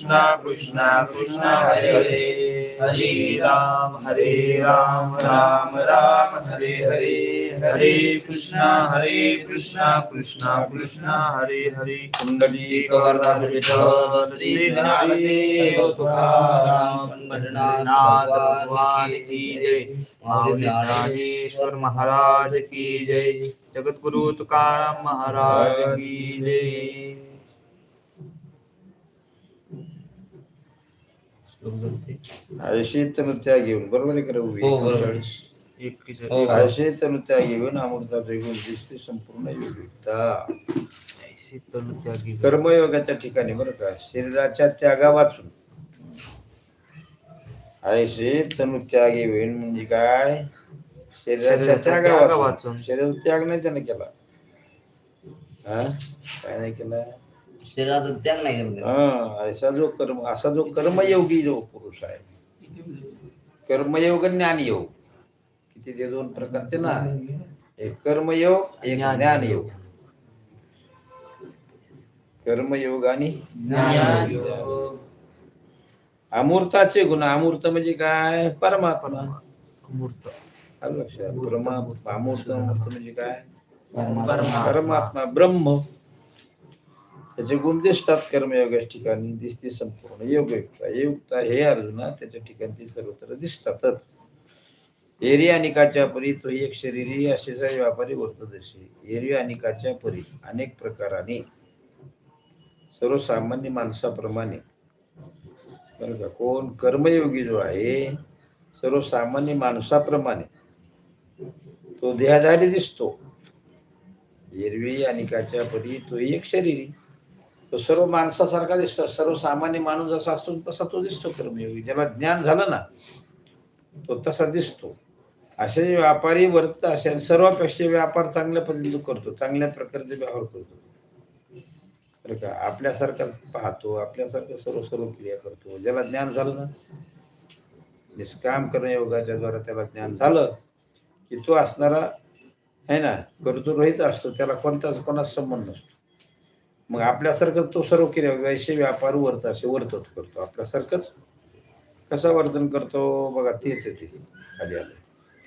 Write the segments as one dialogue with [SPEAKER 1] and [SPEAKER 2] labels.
[SPEAKER 1] कृष्णा कृष्णा कृष्णा हरे हरे हरे राम हरे राम राम राम हरे हरे हरे कृष्णा हरे कृष्णा कृष्णा कृष्णा हरे हरे।
[SPEAKER 2] कुंडली वरदान
[SPEAKER 1] भगवान की जय। माऊली महाराज की जय। जगद्गुरु तुकाराम महाराज की जय।
[SPEAKER 2] आळशी तनुत्या घेऊन बरोबर आहे करा
[SPEAKER 3] हो. हो.
[SPEAKER 2] आळशी तनुत्या घेऊन अमृताचे गुण दिसते संपूर्ण योगिकता कर्मयोगाच्या ठिकाणी बरं का? शरीराच्या त्यागा वाचून. तनु त्यागी होईन म्हणजे काय? शरीराच्या त्यागा वाचून.
[SPEAKER 1] वाचून.
[SPEAKER 2] शरीर त्याग नाही त्याने केला. हा? काय नाही केला?
[SPEAKER 3] शरीराचा त्याग नाही करत.
[SPEAKER 2] हा जो कर्म असा जो कर्मयोगी जो पुरुष आहे. कर्मयोग ज्ञानयोग. किती ते दोन प्रकारचे ना? एक कर्मयोग एक
[SPEAKER 1] ज्ञानयोग.
[SPEAKER 2] कर्मयोग आणि. अमूर्ताचे गुण अमूर्त म्हणजे काय? परमात्मा.
[SPEAKER 1] मूर्त
[SPEAKER 2] आलं लक्षात. अमूर्त अमूर्त म्हणजे काय.
[SPEAKER 1] परमात्मा
[SPEAKER 2] ब्रह्म. त्याचे गुण दिसतात कर्मयोगाच्या ठिकाणी दिसते संपूर्ण योगयुक्ता योगयुक्ता हे अर्जुना त्याच्या ठिकाणी ती सर्वत्र दिसतातच. एरी अनिकाच्या परी तो एक शरीरी असे व्यापारी वर्तदशी एरी अनिकाच्या परी अनेक प्रकाराने. सर्वसामान्य माणसाप्रमाणे. बरं का? कोण? कर्मयोगी जो आहे सर्वसामान्य माणसाप्रमाणे. तो देहाधारी दिसतो. एरवी अनिकाच्या परी तो एक शरीरी. तो सर्व माणसासारखा दिसतो सर्वसामान्य माणूस जसा असतो तसा तो दिसतो कर्मयोगी. ज्याला ज्ञान झालं ना तो तसा दिसतो. असे जे व्यापारी वर्त असे सर्वापेक्षा व्यापार चांगल्या पद्धतीने करतो. चांगल्या प्रकारचे व्यवहार करतो. बरं का? आपल्यासारखं पाहतो आपल्यासारखं सर्व सर्व क्रिया करतो. ज्याला ज्ञान झालं ना निष्काम कर्मयोगाच्या द्वारा त्याला ज्ञान झालं की तो असणारा आहे ना कर्तृरहित असतो. त्याला कोणताच कोणाच संबंध नसतो. मग आपल्यासारखं तो सर्व क्रिया वैश्य व्यापार वर्त असे वर्तत करतो. आपल्यासारखंच कसं वर्तन करतो? बघा तेच येते खाली आलं.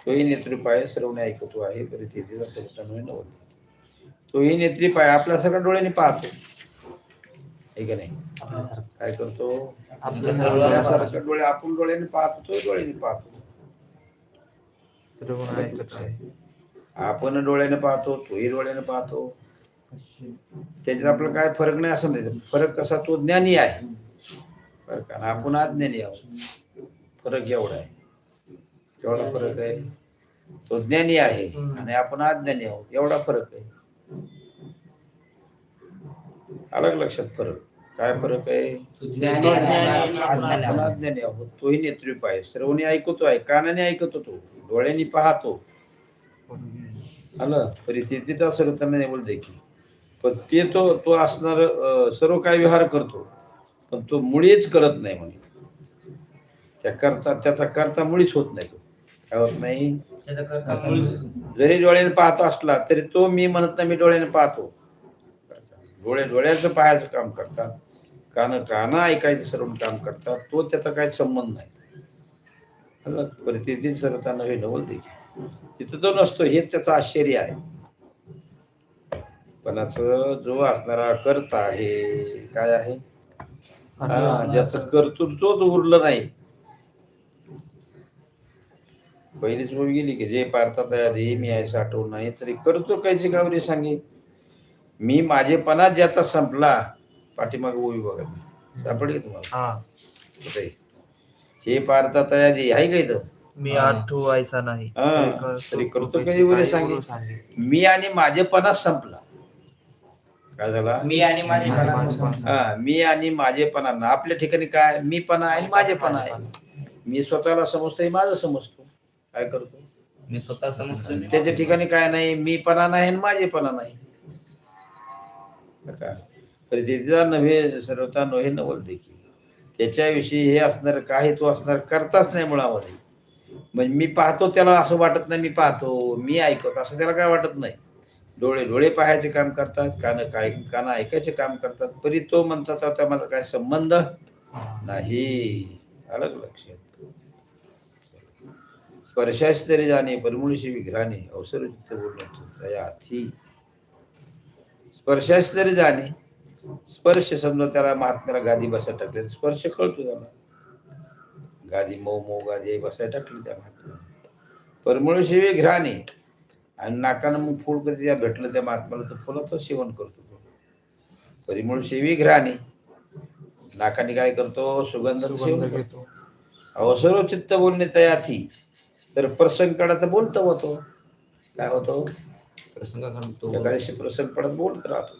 [SPEAKER 2] तोही नेत्रीप आहे सर्वने ऐकतो आहे बरे तेथे नव्हते तोही नेत्रीप आहे आपल्यासारखा डोळ्याने पाहतो. आहे का नाही? काय करतो?
[SPEAKER 1] आपल्या
[SPEAKER 2] आपल्यासारखं डोळे आपण डोळ्याने पाहतो तो डोळ्याने पाहतो.
[SPEAKER 1] सर्व ऐकत आहे.
[SPEAKER 2] आपण डोळ्याने पाहतो तोही डोळ्याने पाहतो. त्याच्यात आपला काय फरक नाही असं नाही. फरक कसा तो ज्ञानी आहे. बरं का आणि आपण अज्ञानी आहोत फरक एवढा आहे. एवढा फरक आहे. तो ज्ञानी आहे आणि आपण अज्ञानी आहोत. एवढा फरक आहे. अलग लक्षात फरक. काय फरक आहे?
[SPEAKER 3] आहोत.
[SPEAKER 2] तोही नेतृत्व आहे. सर्वनी ऐकतो आहे. कानाने ऐकतो तो. डोळ्यांनी पाहतो. आलं? परिस्थितीचा सर्वतांना निवड देखील. पण ते तो तो असणार सर्व काही व्यवहार करतो. पण तो मुळीच करत नाही म्हणे. त्या करता त्याचा करता मुळीच होत नाही तो. काय होत नाही? जरी डोळ्याने पाहतो असला तरी तो मी म्हणत नाही मी डोळ्याने पाहतो. डोळे डोळ्याचं पाहायचं काम करतात. कान कानं ऐकायचं सर्व काम करतात. तो त्याचा काही संबंध नाही. आलं? परिस्थिती सर्वता नव्हे नवल देखील तिथं तो नसतो. हेच त्याचं आश्चर्य आहे. पण जो असणारा करता आहे काय आहे? हा, ज्याचं कर्तृत्वच उरलं नाही. पहिलीच मुलगी गेली की जे पारतात आधी मी आहे साठवून नाही. तरी करतो कायची गावरी सांगे. मी माझेपणा ज्याचा संपला पाठीमाग उभी बघा सापडली तुम्हाला?
[SPEAKER 1] हा.
[SPEAKER 2] कुठे? हे पारतात आधी आहे का इथं?
[SPEAKER 1] मी आठवू ऐसा नाही.
[SPEAKER 2] हा, तरी करतो काही सांगे.
[SPEAKER 1] गुरु सांगे.
[SPEAKER 2] मी आणि माझेपणा संपला. काय झाला?
[SPEAKER 3] मी आणि माझे
[SPEAKER 1] आणि
[SPEAKER 3] मला
[SPEAKER 1] माझे पण.
[SPEAKER 2] हा मी आणि माझेपणा ना आपल्या ठिकाणी काय? मीपणा आहे आणि माझेपणा आहे. मी स्वतःला समजतो हे माझं समजतो. काय करतो?
[SPEAKER 3] मी स्वतः समजतो मी
[SPEAKER 2] त्याच्या ठिकाणी काय नाही मीपणा नाही आणि माझेपणा नाही. का परिस्थितीचा नव्हे सर्वता नव्हे नवल देखील. त्याच्याविषयी हे असणार काय तो असणार करताच नाही मुळामध्ये. म्हणजे मी पाहतो त्याला असं वाटत नाही मी पाहतो मी ऐकतो. असं त्याला काय वाटत नाही. डोळे डोळे पाहायचे काम करतात कान काय कानं ऐकायचे काम करतात परी तो म्हणतात आता माझा काय संबंध नाही. अलग लक्षात. स्पर्शाशी तरी जाणे परमुळीशी विघ्राने अवसर चित्त बोलण्यात स्पर्शाशी तरी जाणे स्पर्श समजा त्याला महात्म्याला गादी बसा टाकले स्पर्श कळतो त्याला. गादी मऊ मऊ गादी बसाय टाकली त्या महात्म्याला परमुळीशी विघ्राने आणि नाकानं मग फूल कधी त्या भेटलं त्या महात्म्याला तर फुलाचं सेवन करतो. तो परिमळ सेवी घ्राणे नाकाने काय करतो? सुगंध सेवन करतो. अवसर चित्त बोलणे तयाथी तर प्रसंग काढा बोलतो होतो काय होतो?
[SPEAKER 3] प्रसंग घडतो
[SPEAKER 2] एखाद्याशी प्रसंग पडत बोलत राहतो.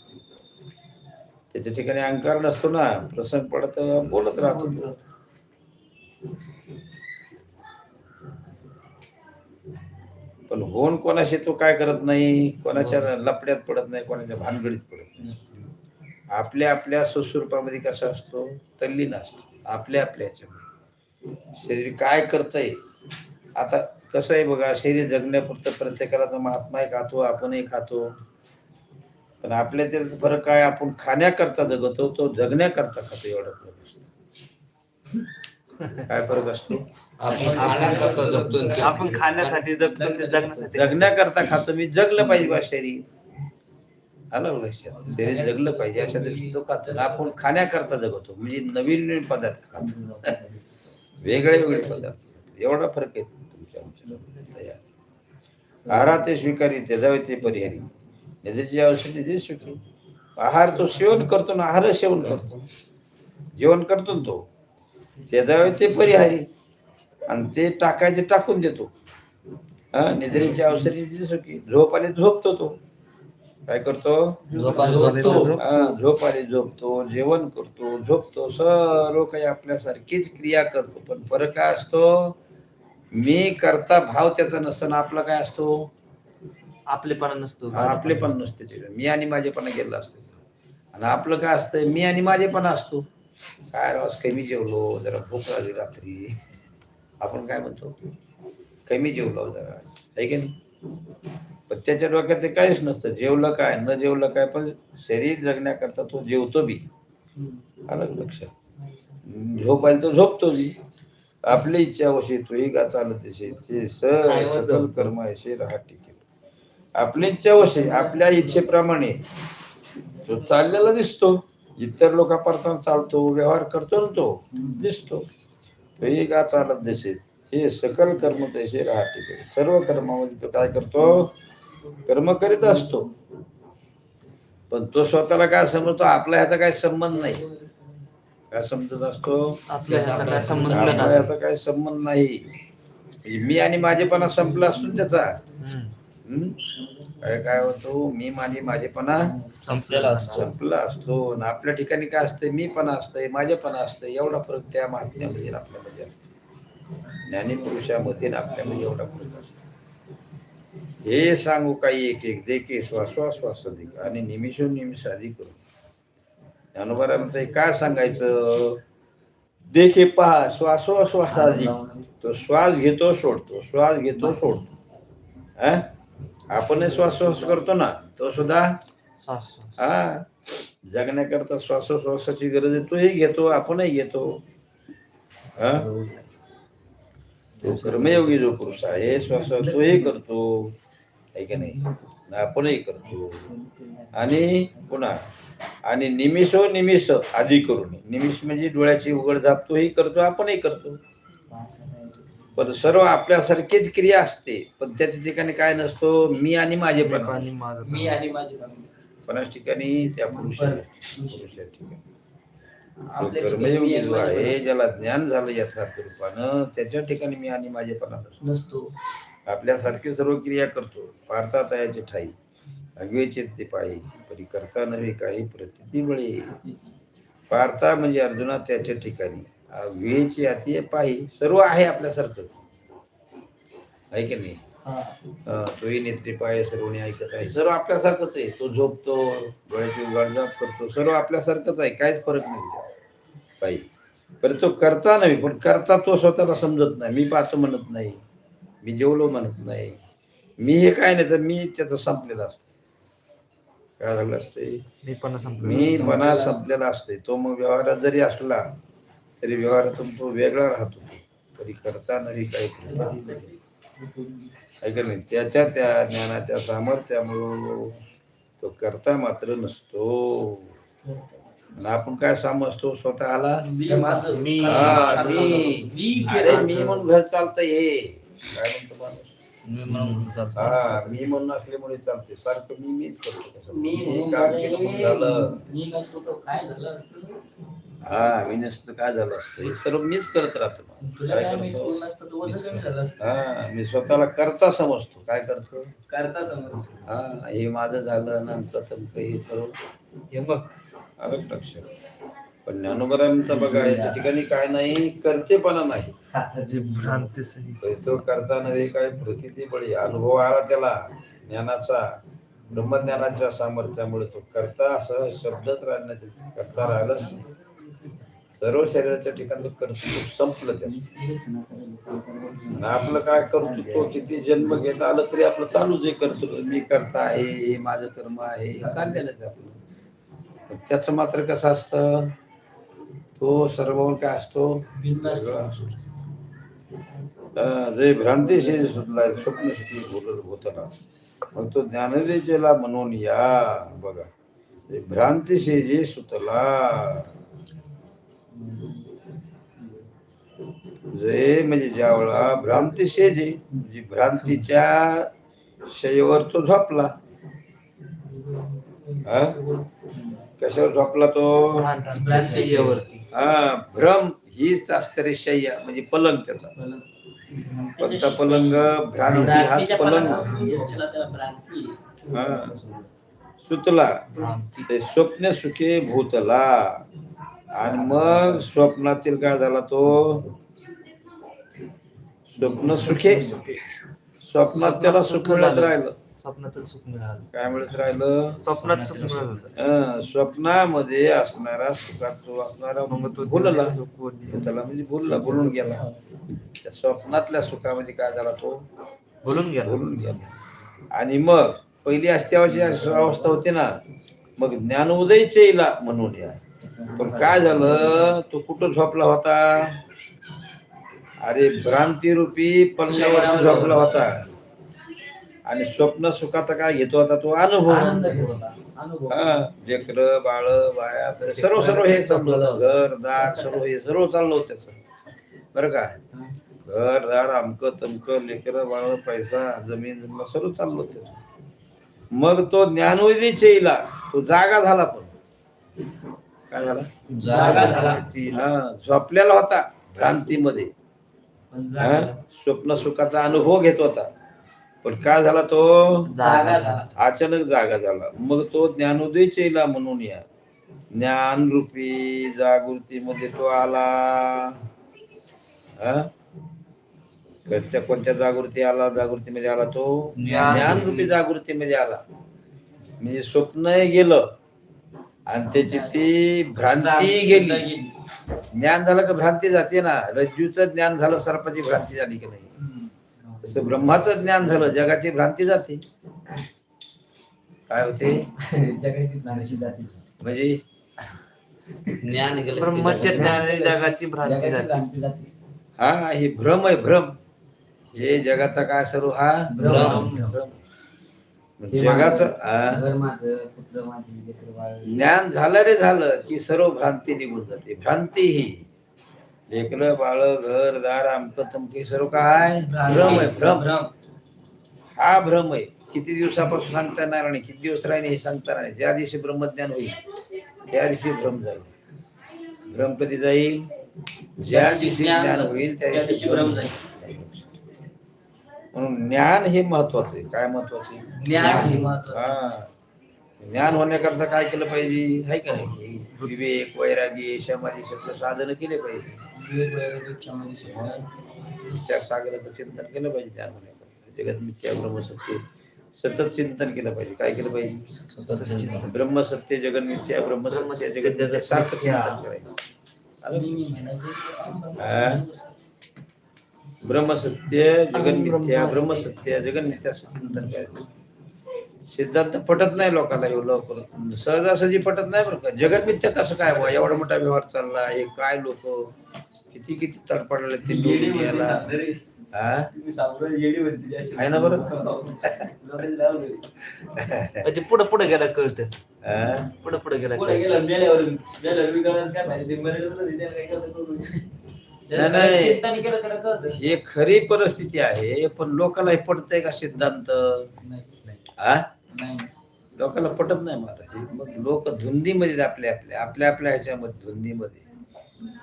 [SPEAKER 2] त्याच्या ठिकाणी अहंकार नसतो ना. प्रसंग पडत बोलत राहतो. पण होऊन कोणाशी तो काय करत नाही कोणाच्या लपड्यात पडत नाही कोणाच्या भानगडीत पडत नाही. आपल्या आपल्या सुस्वरूपामध्ये कसा असतो? तल्लीन असतो. आपल्या आपल्या ह्याच्यामध्ये शरीर काय करतंय? आता कसं आहे बघा शरीर जगण्यापुरतं प्रत्येकाला तर महात्मा खातो आपणही खातो. पण आपल्या त्यात फरक काय? आपण खाण्याकरता जगतो तो जगण्याकरता खातो एवढा फरक असतो. काय फरक असतो?
[SPEAKER 3] आपण खाण्याकरता जगतो आणि ते-
[SPEAKER 1] आपण खाण्यासाठी जगतो ते जगण्यासाठी.
[SPEAKER 2] जगण्याकरता खातो. मी जगलं पाहिजे बा शरीर. आलं का लक्षात. शरीर जगलं पाहिजे अशा दृष्टी तो खातो. आणि आपण खाण्याकरता जगतो. म्हणजे नवीन नवीन पदार्थ खातो. वेगळे वेगळे पदार्थ एवढा फरक आहे तुमच्या आमच्या आहारा ते स्वीकारी त्याजावे ते परिहारी. निधीची आवश्यक निधी स्वीकारी आहार तो सेवन करतो ना आहार सेवन करतो. जेवण करतो ना तो. त्याजावे ते परिहारी. आणि ते टाकायचे टाकून देतो. हा निद्रेची औषधी दिसो की झोप आली झोपतो तो. काय करतो? झोप आली झोपतो जेवण करतो झोपतो. सर्व काही आपल्यासारखीच क्रिया करतो. पण फरक काय असतो? मी करता भाव त्याचा नसताना आपला काय असतो?
[SPEAKER 1] आपलेपणा नसतो.
[SPEAKER 2] आपले पण नसते. मी आणि माझेपणा गेला असतो आणि आपलं काय असतं? मी आणि माझेपणा असतो. काय राज कमी जेवलो जरा भूक लागली रात्री. आपण काय म्हणतो? कमी जेवलो जरा. आहे की नाही? पण त्याच्या डोक्यात ते काहीच नसतं. जेवलं काय न जेवलं काय पण शरीर जगण्याकरता तो जेवतो बी. आलं लक्षात? झोप आली तो झोपतो बी. आपली इच्छा वशी तोही का चालत असे ते
[SPEAKER 1] काय
[SPEAKER 2] स-
[SPEAKER 1] होतं?
[SPEAKER 2] सकल कर्म असे राहा टिके आपली इच्छा वशी आपल्या इच्छेप्रमाणे. तो चाललेला दिसतो इतर लोकांपर्यंत चालतो व्यवहार करतो ना तो दिसतो. का चालत हे सकल कर्म तसे राहा टिके सर्व कर्मामध्ये तो काय करतो? कर्म करीत असतो. पण तो स्वतःला काय समजतो? आपला ह्याचा काही संबंध नाही. काय समजत असतो?
[SPEAKER 1] आपल्या ह्याचा काय संबंध नाही.
[SPEAKER 2] ह्याचा काही संबंध नाही. मी आणि माझेपणा संपला असतो ना त्याचा
[SPEAKER 1] हम्म?
[SPEAKER 2] काय होतो मी माझे माझेपणा
[SPEAKER 1] संपलेला असतो.
[SPEAKER 2] संपला असतो. आणि आपल्या ठिकाणी काय असतंय? मी पण असतंय माझेपणा असतंय. एवढा फरक त्या महात्म्यामध्ये आपल्यामध्ये. असतो ज्ञानी पुरुषामध्ये आपल्यामध्ये एवढा फरक असतो. हे सांगू काही एक एक. देखे श्वासोश्वास अधिक. आणि निमिषो निमिष अधिक करू ज्ञानोबा म्हणतंय काय सांगायचं? देखे पहा श्वासोश्वास अधिक. तो श्वास घेतो सोडतो. श्वास घेतो सोडतो. हा? आपण श्वासोश्वास करतो ना तो सुद्धा. हा जगण्याकरता श्वासोश्वासाची गरज आहे तोही घेतो आपणही घेतो. हा? तो कर्मयोगी जो पुरुष आहे श्वास तोही करतो. आहे की नाही? आपणही करतो. आणि पुन्हा आणि निमिषो निमिष आधी करू नये निमिष म्हणजे डोळ्याची उघड झाप तोही करतो आपणही करतो. पण सर्व आपल्यासारखीच क्रिया असते. पण त्याच्या ठिकाणी काय नसतो मी आणि माझे पण
[SPEAKER 1] आणि माझं
[SPEAKER 4] मी आणि माझे
[SPEAKER 2] पन्नास ठिकाणी त्या पुरुषा पुरुषा ठिकाणी.
[SPEAKER 4] माझे
[SPEAKER 2] आहे
[SPEAKER 4] पण
[SPEAKER 2] ज्याला ज्ञान झालं यथार्थ रूपानं त्याच्या ठिकाणी मी आणि माझेपणा नसतो.
[SPEAKER 4] नसतो.
[SPEAKER 2] आपल्यासारखी सर्व क्रिया करतो. पारता तयाचे ठाई. अगवेचे ते पायी परी करता नव्हे काही प्रतिती बळी. पारता म्हणजे अर्जुना त्याच्या ठिकाणी. अगवेची अति पायी सर्व आहे आपल्यासारखं. आहे की नाही?
[SPEAKER 4] हा.
[SPEAKER 2] तोही नेत्री पाय सर्वणी ऐकत आहे. सर्व आपल्यासारखंच आहे. तो झोपतो डोळ्याची उघडझाप करतो. सर्व आपल्यासारखंच आहे. काहीच फरक नाही. पायी. पण तो करता नाही पण करता तो स्वतःला समजत नाही. मी पाहतो म्हणत नाही. मी जेवलो म्हणत नाही. मी हे काय नाही तर मी त्याचं संपलेलं असतं. काय झालं असते?
[SPEAKER 1] मी पण संपलो
[SPEAKER 2] मी मना संपलेला असते तो मग व्यवहारात जरी असला तरी व्यवहारातून तो वेगळा राहतो. तरी करता नाही काही कृता नाही. त्याच्या त्या ज्ञानाच्या सामर्थ्यामुळं तो करता मात्र नसतो. आणि आपण काय समजतो? स्वतःला
[SPEAKER 1] मी मी.
[SPEAKER 2] मी.
[SPEAKER 1] मी.
[SPEAKER 2] अरे मी म्हणून घर चालतं हे. काय म्हणतो माणूस?
[SPEAKER 3] मी म्हणून जातो.
[SPEAKER 2] मी म्हणून असल्यामुळे चालते सारखं मी मीच करतो.
[SPEAKER 1] मी
[SPEAKER 2] काम केलं म्हणून झालं.
[SPEAKER 1] मी नसतो तो काय झालं असतं?
[SPEAKER 2] हा मी नसतं काय झालं असतं? हे सर्व मीच करत राहतो. काय करतो हा मी स्वतःला करता समजतो. काय करतो?
[SPEAKER 1] करता समजतो.
[SPEAKER 2] हा हे माझं झालं नंतर तमकं हे सर्व
[SPEAKER 3] हे बघ
[SPEAKER 2] अलग लक्षात पण ज्ञानोबरांचं बघा या ठिकाणी काय नाही करतेपणा नाही.
[SPEAKER 4] जे भ्रांती सही
[SPEAKER 2] तो करता नव्हे काय प्रतिती बळी अनुभव आला त्याला ज्ञानाचा ब्रह्मज्ञानाच्या सामर्थ्यामुळे तो करता असं शब्दच राहण्याचे करता राहिलंच नाही. सर्व शरीराच्या ठिकाणी कर्तृत्व संपलं त्याचं आणि आपलं काय कर्तृत्व किती जन्म घेत आलं तरी आपलं चालूच आहे कर्तृत्व मी करता आहे हे माझं कर्म आहे हे चाललेलंच आहे आपलं. त्याचं मात्र कसं असतं तो सर्व काय असतो?
[SPEAKER 1] भिन्न असतो.
[SPEAKER 2] जे भ्रांतीशी सुटला स्वप्न सुखी बोलत होता मग तो ज्ञानवेचेला म्हणून या बघा ते भ्रांतीशी जे जे म्हणजे ज्या वेळा भ्रांतीशी जे म्हणजे भ्रांतीच्या शयवर तो झोपला. हा? कशावर झोपला तो?
[SPEAKER 3] शय्यावरती.
[SPEAKER 2] हा भ्रम हीच असते रे शय्या म्हणजे पलंग त्याचा. कोणता पलंग? भ्रांती हाच पलंग.
[SPEAKER 1] भ्रांती. आहे.
[SPEAKER 2] हा. सुतला.
[SPEAKER 3] भ्रांती.
[SPEAKER 2] ते स्वप्न सुखे भूतला. आणि मग स्वप्नातील काय झाला तो? स्वप्न सुखे स्वप्नात त्याला सुख मिळत राहिलं
[SPEAKER 4] स्वप्नातच सुख मिळालं.
[SPEAKER 2] काय मिळत राहिलं.
[SPEAKER 4] स्वप्नात सुख मिळत होतं
[SPEAKER 2] अं, स्वप्नामध्ये असणारा सुखात तो असणारा
[SPEAKER 4] मग तो
[SPEAKER 2] भुलला
[SPEAKER 4] बोलला
[SPEAKER 2] त्याला म्हणजे भुलला भुलून गेला. त्या स्वप्नातल्या सुखामध्ये काय झाला तो?
[SPEAKER 4] बोलून गेला.
[SPEAKER 2] भुलून गेला. आणि मग पहिली अस्त्यावरची अवस्था होती ना मग ज्ञानोदयच येईला म्हणून या. पण काय झालं? तो कुठं झोपला होता? अरे भ्रांती रूपी पलंगावर झोपला होता. आणि स्वप्न सुखाचा काय घेतो होता तो अनुभव. लेकर बाळ बाया सर्व सर्व हे चाललं. घर दार सर्व हे सर्व चाललं होतं त्याचं. बरं का? घर दार अमक तमक लेकर बाळ पैसा जमीन जमीन सर्व चाललं होतं त्याचं. मग तो ज्ञानोदीच येईला तो जागा झाला पण. काय झाला?
[SPEAKER 1] जागा झाला.
[SPEAKER 2] झोपलेला होता भ्रांतीमध्ये. स्वप्न सुखाचा अनुभव घेत होता. पण काय झाला तो?
[SPEAKER 1] जागा झाला.
[SPEAKER 2] अचानक जागा झाला. मग तो ज्ञानोदय चेला म्हणून या. ज्ञान रूपी जागृतीमध्ये तो आला. हा? कोणत्या कोणत्या जागृती आला? जागृतीमध्ये आला तो?
[SPEAKER 3] ज्ञान
[SPEAKER 2] ज्ञान रूपी जागृतीमध्ये आला. म्हणजे स्वप्न गेलं. आणि त्याची ती भ्रांती गेली. ज्ञान झालं का भ्रांती जाते ना. रज्जूचं ज्ञान झालं सर्पाची भ्रांती झाली की नाही? तसं ब्रह्माचं ज्ञान झालं जगाची भ्रांती जाते. काय होते?
[SPEAKER 1] जगाची ज्ञानाची जाती.
[SPEAKER 2] म्हणजे
[SPEAKER 3] ज्ञान गेलं
[SPEAKER 4] ब्रह्माच्या ज्ञानाने जगाची भ्रांती
[SPEAKER 1] जगाची
[SPEAKER 4] झाली
[SPEAKER 1] भ्रांती जाती.
[SPEAKER 2] हा हे भ्रम आहे भ्रम. हे जगाचा काय सर्व हा?
[SPEAKER 1] भ्रम.
[SPEAKER 2] जगाचं.
[SPEAKER 1] घर माझं पुत्र माझी लेकरं बाळ.
[SPEAKER 2] ज्ञान झालं रे झालं की सर्व भ्रांती निघून जाते. भ्रांती ही. लेकरं बाळ घर दार आमक तमके सर्व काय? भ्रम. आहे भ्रम.
[SPEAKER 1] भ्रम.
[SPEAKER 2] हा भ्रम आहे. किती दिवसापासून सांगता येणार नाही किती दिवस राहिले हे सांगता येणार नाही. ज्या दिवशी ब्रह्मज्ञान होईल त्या दिवशी भ्रम जाईल. भ्रम कधी जाईल? ज्या दिवशी ज्ञान होईल त्या दिवशी भ्रम जाईल. म्हणून ज्ञान हे महत्वाचं आहे. काय महत्वाचं आहे?
[SPEAKER 1] ज्ञान हे महत्वाचं
[SPEAKER 2] हा. ज्ञान होण्याकरता काय केलं पाहिजे? आहे का नाही? विवेक वैरागी समाधी सगळं साधन केले पाहिजे.
[SPEAKER 1] विवेक, वैराग्य, क्षमा, शिकवण.
[SPEAKER 2] विचार सागराचं चिंतन केलं पाहिजे ज्ञान होण्याकरता. जगत मिथ्या ब्रह्मसत्य सतत चिंतन केलं पाहिजे. काय केलं पाहिजे? ब्रह्मसत्य जगन मिथ्या ब्रह्मसत्य
[SPEAKER 4] जगत
[SPEAKER 2] सारखं चिंतन करायचं. ब्रह्मसत्य जगन मिथ्या ब्रह्मसत्य. जगन मिथ्या असं चिंतन करायचं सिद्धांत पटत नाही लोकांना एवढं लवकर. सहजासहजी पटत नाही बरं का? जगन मिथ्या कसं काय बुवा? एवढा मोठा व्यवहार चालला हे काय लोक? किती किती तडपडले ते लोक याला आहे ना बरं?
[SPEAKER 4] म्हणजे पुढे पुढे गेला कळतं.
[SPEAKER 2] हा?
[SPEAKER 4] पुढे पुढे गेला
[SPEAKER 2] नाही, नाही.
[SPEAKER 1] काही चिंता नाही केलं त्याला कळतं.
[SPEAKER 2] हे खरी परिस्थिती आहे पण लोकांना हे पटतंय का सिद्धांत?
[SPEAKER 1] नाही,
[SPEAKER 2] हा
[SPEAKER 1] नाही.
[SPEAKER 2] लोकांना पटत नाही महाराज. मग लोक धुंदीमध्ये आपल्या आपल्या आपल्या आपल्या ह्याच्यामध्ये धुंदीमध्ये.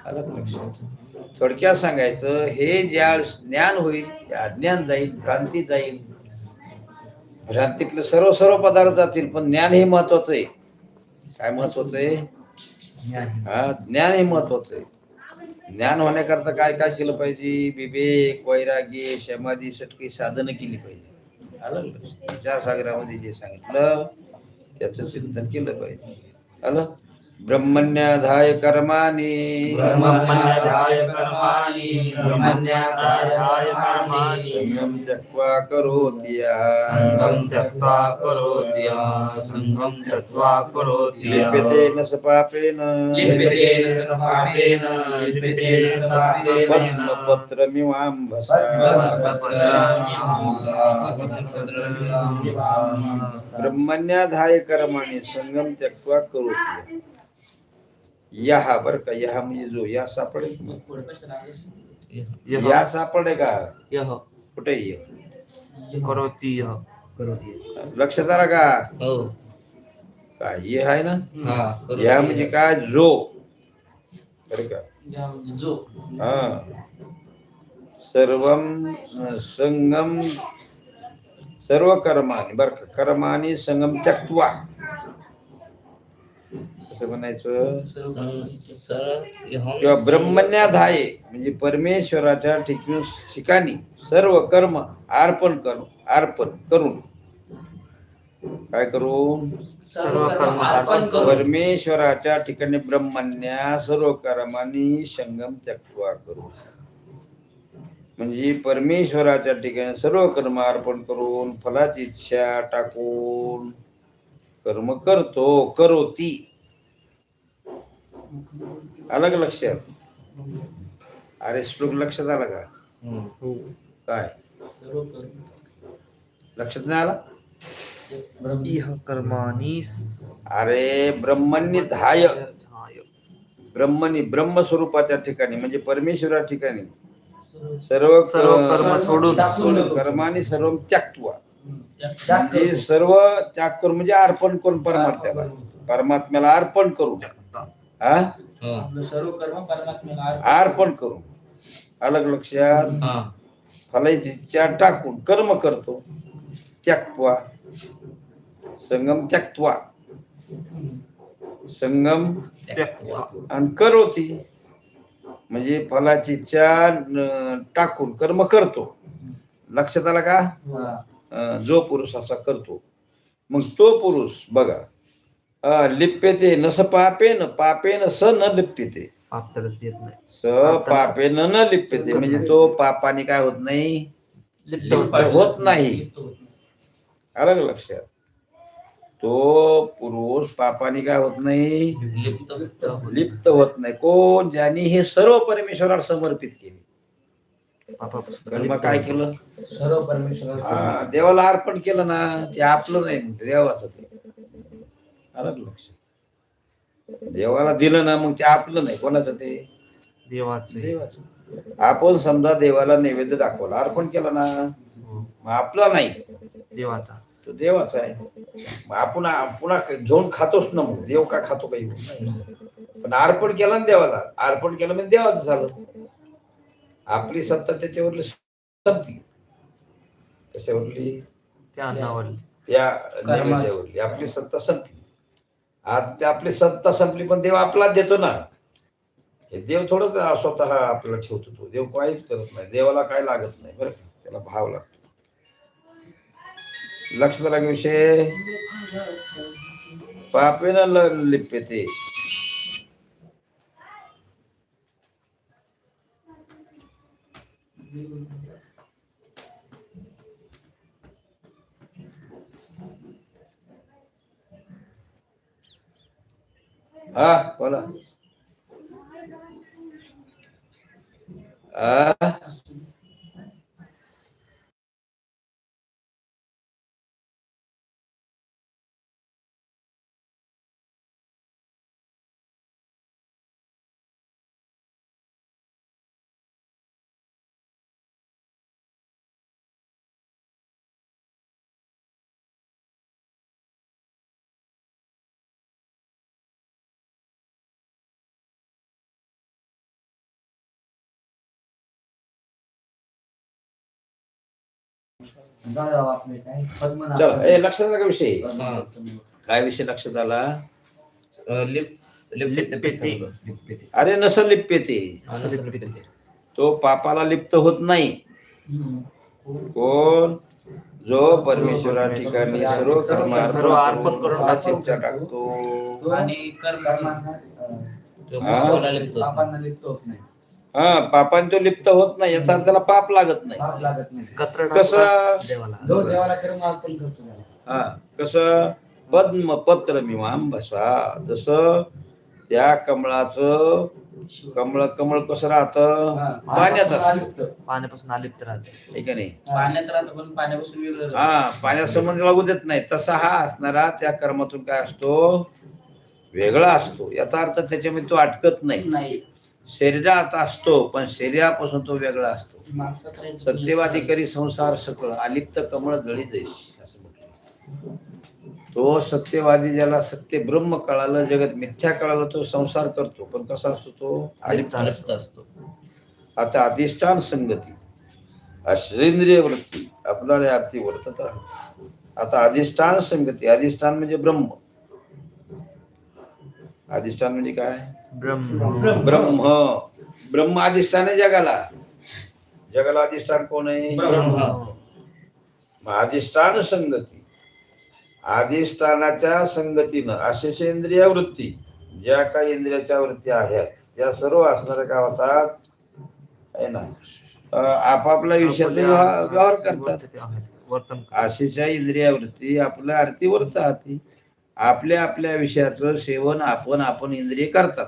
[SPEAKER 2] आलं का लक्षात? थोडक्यात सांगायचं हे ज्या ज्ञान होईल ते अज्ञान जाईल भ्रांती जाईल. भ्रांतीतले सर्व सर्व पदार्थ जातील पण ज्ञान हे महत्वाचं आहे. काय महत्वाचं आहे? हा ज्ञान हे महत्वाचं आहे. ज्ञान होण्याकरता काय काय केलं पाहिजे? विवेक वैराग्य समाधी सटकी साधनं केली पाहिजे. आलं? का सागरामध्ये विचारसागरामध्ये जे सांगितलं त्याचं चिंतन केलं पाहिजे. आलं? ब्रह्मण्याधाय कर्माणी.
[SPEAKER 3] ब्रह्मण्याधाय कर्माणि ब्रह्मण्याधाय कर्माणि.
[SPEAKER 2] संगम त्यक्त्वा करोति यः.
[SPEAKER 3] संगम त्यक्त्वा करोति यः संगम त्यक्त्वा करोति यः.
[SPEAKER 2] लिप्यते न स पापेन.
[SPEAKER 3] लिप्यतेन स पापेन लिप्यतेन स पापेन.
[SPEAKER 2] पद्मपत्रमिवाम्भसा. ब्रह्मण्याधाय कर्माने संगम त्यक्त्वा करोति यहा बर का यहा म्हणजे जो या सापडे?
[SPEAKER 4] यह
[SPEAKER 2] या सापडे का?
[SPEAKER 4] यह
[SPEAKER 2] कुठे ये?
[SPEAKER 4] करोती यह
[SPEAKER 2] लक्षात आला का.
[SPEAKER 3] हो.
[SPEAKER 2] काय ये आहे ना?
[SPEAKER 3] हा करोति
[SPEAKER 2] या म्हणजे काय? जो. बरं का.
[SPEAKER 1] या म्हणजे जो.
[SPEAKER 2] हा. सर्वम संगम सर्व कर्मानी बर का. कर्मानी संगम त्यक्त्वा. कसं म्हणायचं?
[SPEAKER 3] सं- सर यहं
[SPEAKER 2] किंवा ब्रह्मण्याधाये म्हणजे परमेश्वराच्या ठिकाणी ठिकाणी सर्व कर्म अर्पण करून अर्पण करून. काय करून
[SPEAKER 1] सर्व कर्म अर्पण
[SPEAKER 2] परमेश्वराच्या ठिकाणी ब्रह्मण्या सर्व कर्मांनी संगम त्यक्त्वा करू. म्हणजे परमेश्वराच्या ठिकाणी सर्व कर्म अर्पण करून फलाची इच्छा टाकून कर्म करतो करोती. अलग लक्षात अरे श्लोक लक्षात आला का?
[SPEAKER 3] हम्म.
[SPEAKER 2] काय. लक्षात नाही आला?
[SPEAKER 1] ब्रह्म.
[SPEAKER 4] यह कर्माणी
[SPEAKER 2] अरे ब्रह्मण्य धाय. ब्रह्मनी ब्रह्मस्वरूपाच्या ठिकाणी म्हणजे परमेश्वरा ठिकाणी. सर्व
[SPEAKER 4] सर्व कर्म सोडून.
[SPEAKER 2] कर्माने सर्व त्यागत्वा.
[SPEAKER 1] त्या-
[SPEAKER 2] म्हणजे सर्व त्याग करून म्हणजे अर्पण करून परमात्म्याला. परमात्म्याला अर्पण करून. हा?
[SPEAKER 3] हो.
[SPEAKER 1] आपलं सर्व कर्म परमात्म्याला अर्पण.
[SPEAKER 2] अर्पण करून. अलग लक्षात
[SPEAKER 3] हा.
[SPEAKER 2] फलाची इच्छा टाकून कर्म करतो. त्यागत्वा संगम त्यागत्वा संगम
[SPEAKER 4] त्यक्त्वा.
[SPEAKER 2] आणि करोती. म्हणजे फलाची इच्छा टाकून कर्म करतो. लक्षात आला का? जो पुरुष असा करतो. मग तो पुरुष बघा लिप्यते न स पापेन पापेन स न लिप्यते.
[SPEAKER 4] पाप तरच येत नाही.
[SPEAKER 2] स पापेन न लिप्यते. म्हणजे तो पापाने काय होत नाही?
[SPEAKER 4] लिप्त होत
[SPEAKER 2] नाही. अलग लक्षात? तो पुरुष पापाने काय होत नाही?
[SPEAKER 3] लिप्त
[SPEAKER 2] होत नाही. कोण? ज्यांनी हे सर्व परमेश्वराला समर्पित केले. काय. केलं?
[SPEAKER 1] सर्व परमेश्वर
[SPEAKER 2] देवाला अर्पण केलं ना. ते आपलं नाही म्हणते देवाचं ते. अलग लक्ष. देवाला दिलं ना मग ते आपलं नाही. कोणाचं ते?
[SPEAKER 4] देवाचे
[SPEAKER 2] देवाचं. आपण समजा देवाला नैवेद्य दाखवला अर्पण केलं ना
[SPEAKER 4] हो.
[SPEAKER 2] मग आपला नाही.
[SPEAKER 4] देवाचा.
[SPEAKER 2] तो देवाचा आहे. मग आपण पुन्हा घेऊन खातोच ना मग. देव का खातो काही? पण अर्पण केलं ना देवाला. अर्पण केलं म्हणजे देवाचं झालं. आपली सत्ता त्याच्यावरली संपली. कशावरली?
[SPEAKER 4] त्या अन्नावरली.
[SPEAKER 2] त्या. नैवेद्यावरली. आपली सत्ता संपली. आज ते आपली सत्ता संपली पण देव आपलाच देतो ना. हे देव थोडं स्वतः आपल्याला ठेवतो तो. देव काहीच करत नाही. देवाला काय लागत नाही बरं का? त्याला भाव लागतो. लक्ष लागे विषय पापेन ल- Ah, olha lá. Ah, चला ए लक्षात आला का विषय काय विषय लक्षात आला?
[SPEAKER 3] लिप लिप
[SPEAKER 4] लिप्पेते.
[SPEAKER 2] अरे नसल लिप्य ते. तो पापाला लिप्त होत नाही. कोण? जो परमेश्वरा ठिकाणी सर्व कर्म
[SPEAKER 4] सर्व अर्पण करून.
[SPEAKER 2] चिंता टाकतो.
[SPEAKER 1] आणि कर्म
[SPEAKER 3] लिप्त
[SPEAKER 1] होत नाही.
[SPEAKER 2] हा पापाने तो लिप्त होत नाही याचा अर्थ त्याला पाप लागत नाही.
[SPEAKER 1] पाप लागत नाही.
[SPEAKER 4] कचरा
[SPEAKER 2] कसं?
[SPEAKER 4] टाकतात देवाला.
[SPEAKER 1] जो देवाला कर्म अर्पण करतो त्याला.
[SPEAKER 2] हा कसं? पद्म पत्र बसा जसं त्या कमळाचं कमळ कमळ कसं राहतं?
[SPEAKER 1] हा,
[SPEAKER 2] पाण्यात असतं
[SPEAKER 1] अलिप्त.
[SPEAKER 4] पाण्यापासून आलिप्त राहते.
[SPEAKER 2] ठीक आहे नाही?
[SPEAKER 1] पाण्यात राहतं पण पाण्यापासून वेगळं राहतं.
[SPEAKER 2] हा पाण्यात संबंध लागू देत नाही. तसा हा असणारा त्या कर्मातून काय असतो? वेगळा असतो. याचा अर्थ त्याच्यामध्ये तो अटकत नाही.
[SPEAKER 1] नाही.
[SPEAKER 2] शरीरात असतो पण शरीरापासून तो वेगळा असतो. सत्यवादी करी संसार सकळ अलिप्त कमळ जळी असं म्हटलं. तो सत्यवादी ज्याला सत्य ब्रह्म कळालं जगत मिथ्या कळालं तो संसार करतो. पण कसा असतो तो? अलिप्त असतो. आता अधिष्ठान संगती. अश्रेंद्रिय वृत्ती. आपल्याला आरती वर्तत आहे. आता अधिष्ठान संगती. अधिष्ठान म्हणजे ब्रह्म. अधिष्ठान म्हणजे काय?
[SPEAKER 4] ब्रह्म.
[SPEAKER 2] ब्रह्म ब्रह्म अधिष्ठान आहे जगाला. जगाला अधिष्ठान कोण आहे? अधिष्ठान संगती. अधिष्ठानाच्या संगतीनं अशेषेंद्रिय वृत्ती ज्या काही इंद्रियाच्या वृत्ती आहेत त्या सर्व असणाऱ्या काय होतात आहे ना? अं, आपापल्या विषयाचा व्यवहार करतात. आशेच्या इंद्रिया वृत्ती आपल्या आरती वर्ताती आपल्या आपल्या विषयाचं सेवन आपण आपण इंद्रिय करतात.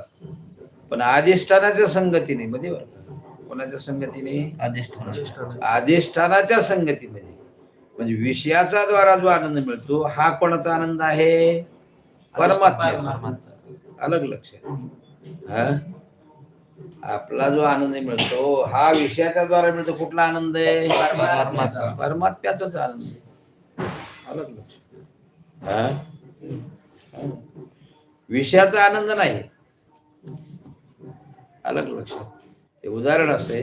[SPEAKER 2] पण अधिष्ठानाच्या संगतीने का? कोणाच्या संगतीने?
[SPEAKER 3] अधिष्ठान
[SPEAKER 4] अधिष्ठान.
[SPEAKER 2] अधिष्ठानाच्या संगतीमध्ये. म्हणजे विषयाचा द्वारा जो आनंद मिळतो हा कोणाचा आनंद आहे? परमात्म्याचा.
[SPEAKER 4] परमात्मा.
[SPEAKER 2] अलग लक्ष हा? आपला जो आनंद मिळतो हा विषयाच्या द्वारा मिळतो कुठला आनंद आहे?
[SPEAKER 3] परमात्म्याचा.
[SPEAKER 2] परमात्म्याचाच आनंद अलग लक्ष हा? विषयाचा आनंद नाही. अलग लक्ष ते उदाहरण असे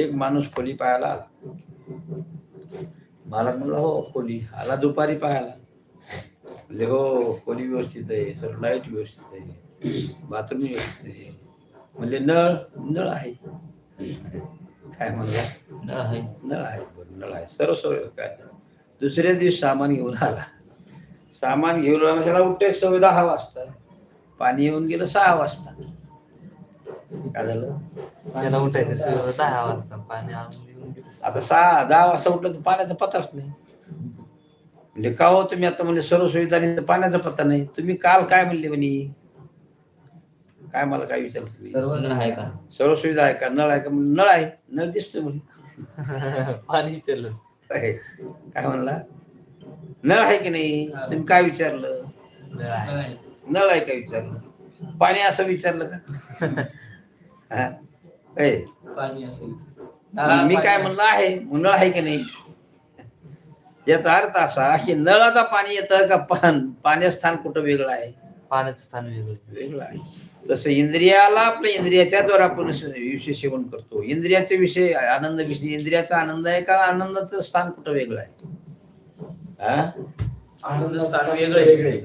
[SPEAKER 2] एक माणूस खोली पाहायला आला. मला म्हणलं हो खोली. आला दुपारी पाहायला. म्हणले हो खोली व्यवस्थित आहे सर लाइट व्यवस्थित आहे बाथरूम व्यवस्थित आहे. म्हणले नळ नळ आहे. काय म्हणला?
[SPEAKER 3] नळ आहे.
[SPEAKER 2] नळ आहे नळ आहे. सर्व सोय काय? दुसऱ्या दिवशी सामान घेऊन आला. सामान घेऊन त्याला उठते सवय दहा वाजता. पाणी येऊन गेलं सहा वाजता. काय झालं?
[SPEAKER 4] त्याला उठायचं सगळं दहा वाजता पाणी आणून येऊन गेलं.
[SPEAKER 2] आता सहा दहा वाजता उठलं तर पाण्याचा पत्ताच नाही. म्हणजे का हो तुम्ही आता म्हणजे सर्व सुविधा नाही तर पाण्याचा पत्ता नाही. तुम्ही काल काय म्हणले म्हणे? काय मला काय विचारलं तुम्ही?
[SPEAKER 1] सर्व
[SPEAKER 3] नळ आहे का?
[SPEAKER 2] सर्व सुविधा आहे का? नळ आहे का? नळ आहे. नळ दिसतोय म्हणे.
[SPEAKER 4] पाणी
[SPEAKER 2] काय काय म्हणला? नळ आहे की नाही? तुम्ही काय विचारलं?
[SPEAKER 4] नळ आहे.
[SPEAKER 2] का विचारलं? पाणी असं विचारलं का?
[SPEAKER 1] पाणी
[SPEAKER 2] मी काय म्हणलं आहे. नळ आहे की नाही? याचा अर्थ असा की नळाचा पाणी येतं का पान? पाण्याचं स्थान कुठं वेगळं आहे?
[SPEAKER 4] पाण्याचं स्थान वेगळं.
[SPEAKER 2] वेगळं आहे. तसं इंद्रियाला आपल्या इंद्रियाच्या द्वारा आपण विषय सेवन करतो. इंद्रियाचे विषय आनंद विषय इंद्रियाचा आनंद आहे का? आनंदाचं स्थान कुठं वेगळं आहे हा?
[SPEAKER 1] आनंद स्थान वेगळे वेगळे
[SPEAKER 2] हा?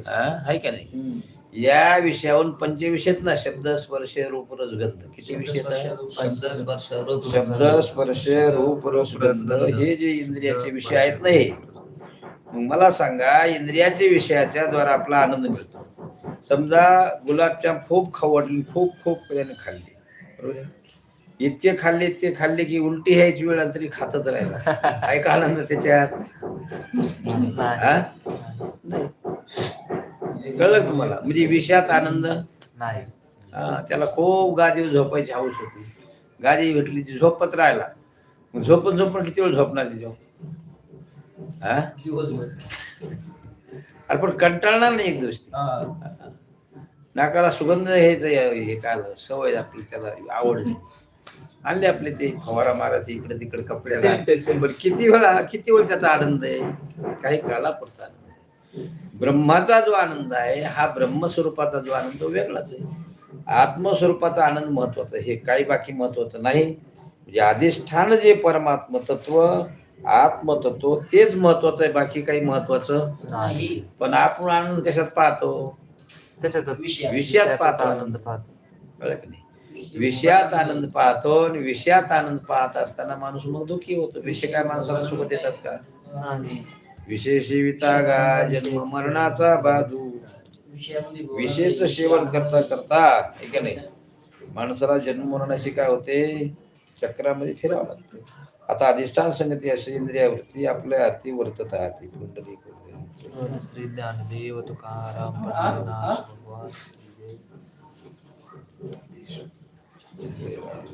[SPEAKER 2] आहे का नाही? या विषयावरून पंचविषयत ना शब्द स्पर्श रूप रसगंध किती विषय?
[SPEAKER 3] शब्द स्पर्श रूप
[SPEAKER 2] शब्द स्पर्श रूप रसगंध हे जे इंद्रियाचे विषय आहेत ना हे. मला सांगा इंद्रियाच्या विषयाच्या द्वारा आपला आनंद मिळतो. समजा गुलाबजाम खूप खावडली खूप खूप त्याने खाल्ली. बरोबर आहे? इतके खाल्ले इतके खाल्ले की उलटी ह्याची वेळ आली तरी खातच राहिला. काय का आनंद त्याच्यात. हा? कळलं तुम्हाला? म्हणजे विषयात आनंद?
[SPEAKER 4] नाही.
[SPEAKER 2] हा, त्याला खूप गादीवर झोपायची हौस होती. गादी भेटली ती झोपत राहिला. झोपून झोपून किती वेळ झोपणार ती झोप हा अरे पण कंटाळणार नाही एक दिवस. नाकाला सुगंध घ्यायचं हे काय आलं, सवय आपली त्याला आवड. आणले आपले ते. फवारा मारायचे इकडे तिकडे कपड्याला पण किती वेळा किती वेळ त्याचा आनंद आहे? काही काला पुरता आनंद आहे. ब्रह्माचा जो आनंद आहे हा ब्रह्मस्वरूपाचा जो आनंद तो वेगळाच आहे. आत्मस्वरूपाचा आनंद महत्त्वाचा. हे काही बाकी महत्वाचं नाही. म्हणजे अधिष्ठान जे परमात्म तत्व आत्मतत्व तेच महत्वाचं आहे. बाकी काही महत्वाचं
[SPEAKER 4] नाही.
[SPEAKER 2] पण आपण आनंद कशात पाहतो?
[SPEAKER 4] त्याच्यात
[SPEAKER 2] विषयात पाहतो.
[SPEAKER 4] आनंद पाहतो.
[SPEAKER 2] कळलं की नाही? विषयात आनंद पाहतो आणि विषयात आनंद पाहत असताना माणूस मग दुःखी होतो. विषय काय माणसाला सुख देतात का?
[SPEAKER 4] नाही.
[SPEAKER 2] विशेषी वितागा जन्म मरणाचा बाजू. विषयच सेवन करता करता हे का नाही? माणसाला जन्म मरणाची काय होते? चक्रामध्ये फिरावं लागतं. आता अधिष्ठान संगती अशी इंद्रियावरती आपल्या हाती वर्तत पुंडलिक
[SPEAKER 4] श्री ज्ञानदेव तुकाराम In the.